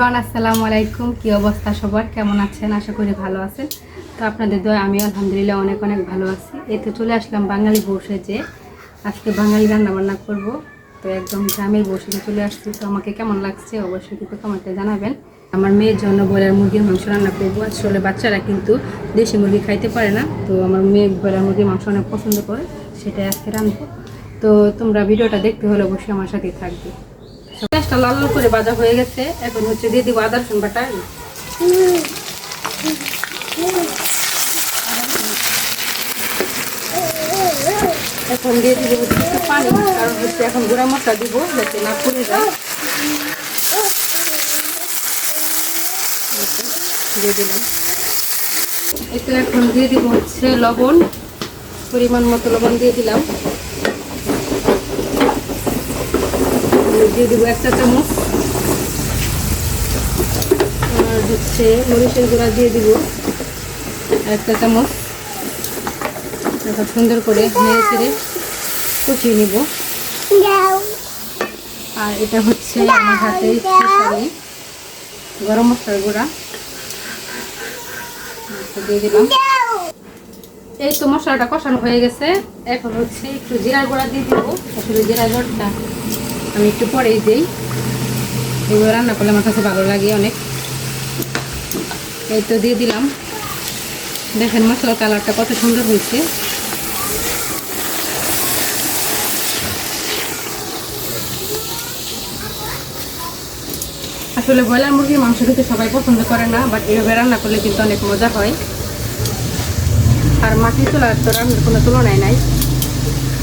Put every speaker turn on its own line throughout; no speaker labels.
রন আসসালামু আলাইকুম। কি অবস্থা সবার? কেমন আছেন? আশা করি ভালো আছেন। তো আপনাদের দয়, আমি আলহামদুলিল্লাহ অনেক অনেক ভালো আছি। এতে চলে আসলাম বাঙালি বসে যে আজকে বাঙালি রান্না বান্না করব। তো একদম গ্রামের বসে চলে আসছি। তো আমাকে কেমন লাগছে অবশ্যই কিন্তু কমেন্টে জানাবেন। আমার মেয়ের জন্য ব্রয়লার মুরগির মাংস রান্না করব। আসলে বাচ্চারা কিন্তু দেশি মুরগি খাইতে পারে না। তো আমার মেয়ে ব্রয়লার মুরগির মাংস অনেক পছন্দ করে, সেটাই আজকে রান্নবো তো তোমরা ভিডিওটা দেখতে হলে অবশ্যই আমার সাথে থাকবে। পেঁয়াজটা লাল লাল করে ভাজা হয়ে গেছে। এখন হচ্ছে দিয়ে দিব আদা এখন দিয়ে দিব হচ্ছে পানি, কারণ হচ্ছে এখন গুঁড়া মশলা দিব যাতে না পুড়ে যায়। দিয়ে দিলাম। একটু এখন দিয়ে দিব হচ্ছে লবণ, পরিমাণ মতো লবণ দিয়ে দিলাম। দিয়ে দেবো একটা চামচ। আর হচ্ছে মরিচের গুঁড়া দিয়ে দিব একটা চামচ। এখন সুন্দর করে নেড়ে চেড়ে কষিয়ে নিব। আর এটা হচ্ছে আমার হাতে গরম মশলার গুঁড়া। দিয়ে দিলাম। এই তো মশলাটা কষানো হয়ে গেছে। এখন হচ্ছে একটু জিরা গুঁড়া দিয়ে দিব। আসলে জিরা গুঁড়াটা আমি একটু পরেই দিই। এগুলো রান্না করলে আমার কাছে ভালো লাগে অনেক। এই তো দিয়ে দিলাম। দেখেন মশলার কালারটা কত সুন্দর হয়েছে। আসলে ব্রয়লার মুরগির মাংস খেতে সবাই পছন্দ করে না বাট এভাবে রান্না করলে কিন্তু অনেক মজা হয়। আর মাটির চুলার তো রান্নার কোনো তুলনায় নাই।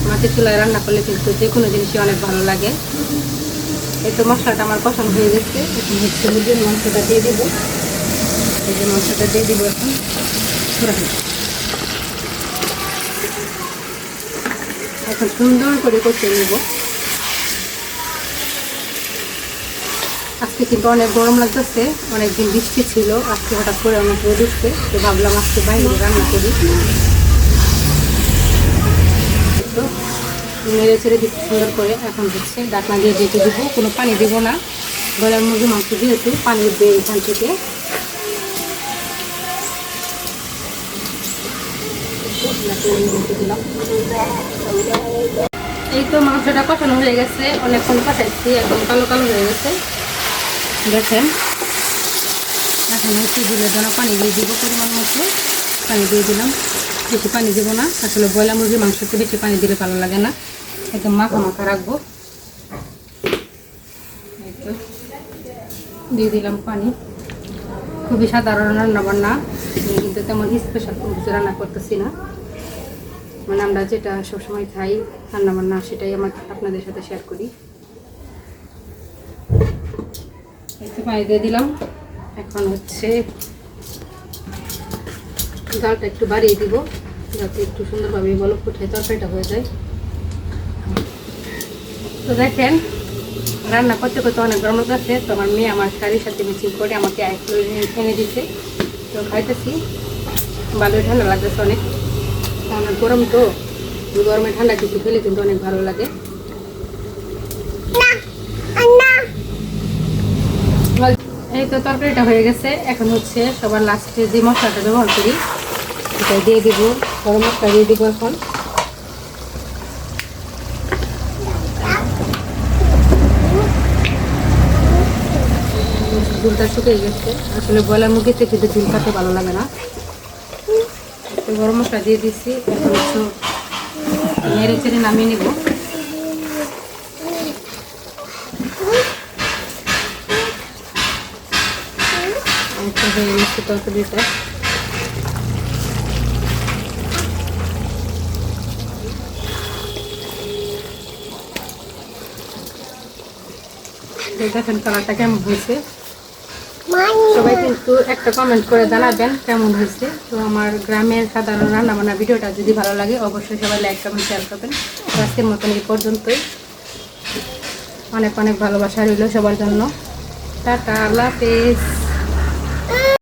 মাটির চুলায় রান্না করলে কিন্তু যে কোনো জিনিসই অনেক ভালো লাগে। এই তো মশলাটা আমার পছন্দ হয়ে গেছে। এখন হচ্ছে মুরগির মাংসটা দিয়ে দেবো। এই যে মাংসটা দিয়ে দেবো এখন। এখন সুন্দর করে কষিয়ে নেব। আজকে কিন্তু অনেক গরম লাগতেছে। অনেকদিন বৃষ্টি ছিল। আজকে হঠাৎ করে অনেক রোদ উঠছে। তো ভাবলাম আজকে বাইরে রান্না করি তো নেড়ে ছেড়ে দিচ্ছি সুন্দর করে এখন হচ্ছে ডাকনা দিয়ে যেতে দেবো, কোনো পানি দেবো না। গলার মুরগি মাংস দিয়েছি, পানি দিয়ে এখান থেকে। এই তো মাংসটা কষানো হয়ে গেছে, অনেকক্ষণ কষাইছি, এখন কালো কালো হয়ে গেছে। দেখেন, এখন হচ্ছে দিলে জন্য পানি দিয়ে দিব পরিমাণ মতো। পানি দিয়ে দিলাম। বেশি পানি দেবো না। আসলে ব্রয়লার মুরগির মাংসতে বেশি পানি দিলে ভালো লাগে না। একদম মাখা মাখা রাখব। দিয়ে দিলাম পানি। খুবই সাধারণ রান্না বান্না কিন্তু তেমন স্পেশাল কোনো কিছু রান্না করতেছি না। মানে আমরা যেটা সবসময় খাই রান্না বান্না সেটাই আমার আপনাদের সাথে শেয়ার করি। একটু পানি দিয়ে দিলাম। এখন হচ্ছে ডালটা একটু বাড়িয়ে দিব। যাতে একটু সুন্দরভাবে বলক ফুটে তরকারিটা হয়ে যায়। তো দেখেন, রান্না করতে করতে অনেক গরম লাগছে তো আমার মেয়ে আমার শাড়ির সাথে মিচিং করে আমাকে এক এনে দিচ্ছে তো খাইতেছি। ভালোই ঠান্ডা লাগতেছে অনেক। অনেক গরম তো। গরমে ঠান্ডা কিছু খেলে কিন্তু অনেক ভালো লাগে। এই তো তরকারিটা হয়ে গেছে। এখন হচ্ছে সবার লাস্টে যে মশলাটা ব্যবহার করি। এটা দিয়ে দিব। গরম মশলা দিয়ে দিব এখন। ঝুলটা শুকিয়ে গেছে। আসলে ব্রয়লার মুরগিতে কিন্তু ঝুল খাতে ভালো লাগে না। গরম মশলা দিয়ে দিচ্ছি এখন একটু নেড়ে চেড়ে নামিয়ে নিব। হয়ে গেছে তরকারিটা। দেখেন কালারটা কেমন হয়েছে? সবাই কিন্তু একটা কমেন্ট করে জানাবেন কেমন হয়েছে। তো আমার গ্রামের সাধারণ রান্নাবান্না ভিডিওটা যদি ভালো লাগে, অবশ্যই সবাই লাইক কমেন্ট শেয়ার করবেন। আজকের মতন এই পর্যন্তই। অনেক অনেক ভালোবাসা রইল সবার জন্য। টাটা, আল্লাহ হাফেজ।